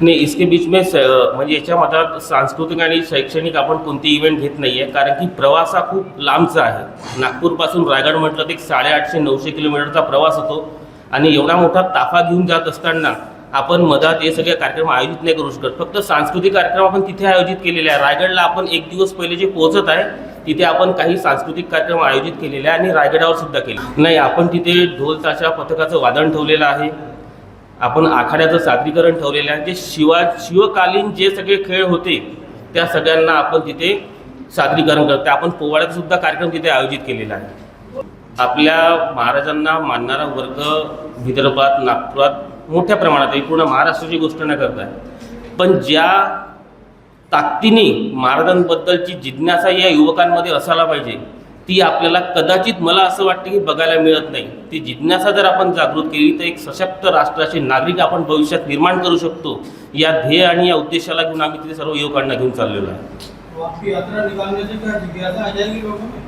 नाही इसके बीच में म्हणजे याच्या मधात सांस्कृतिक आणि शैक्षणिक आपण कोणती इव्हेंट घेत नाही आहे कारण की प्रवास हा खूप लांबचा आहे. नागपूरपासून रायगड म्हटलं तर एक साडेआठशे नऊशे किलोमीटरचा प्रवास होतो. आणि एवढा मोठा ताफा घेऊन जात असताना आपण मधात हे सगळे कार्यक्रम आयोजित नाही करू शकत. फक्त सांस्कृतिक कार्यक्रम आपण तिथे आयोजित केलेले आहे. रायगडला आपण एक दिवस पहिले जे पोहोचत आहे तिथे आपण काही सांस्कृतिक कार्यक्रम आयोजित केलेले आहे आणि रायगडावर सुद्धा केले. नाही आपण तिथे ढोल ताशा पथकाचं वादन ठेवलेलं आहे. आपण आखाड्याचं सादरीकरण ठेवलेलं आहे. जे शिवा शिवकालीन जे सगळे खेळ होते त्या सगळ्यांना आपण तिथे सादरीकरण करतो. आपण पोवाड्याचा सुद्धा कार्यक्रम तिथे आयोजित केलेला आहे. आपल्या महाराजांना मानणारा वर्ग विदर्भात नागपुरात मोठ्या प्रमाणात आहे. पूर्ण महाराष्ट्राची गोष्ट न आहे पण ज्या ताकदीने महाराजांबद्दलची जिज्ञासा या युवकांमध्ये असायला पाहिजे ती आपल्याला कदाचित मला असं वाटतं की बघायला मिळत नाही. ती जिज्ञासा जर आपण जागृत केली तर एक सशक्त राष्ट्राचे नागरिक आपण भविष्यात निर्माण करू शकतो. या ध्येय आणि या उद्देशाला घेऊन आम्ही तिथे सर्व युवकांना घेऊन चाललेलो आहे.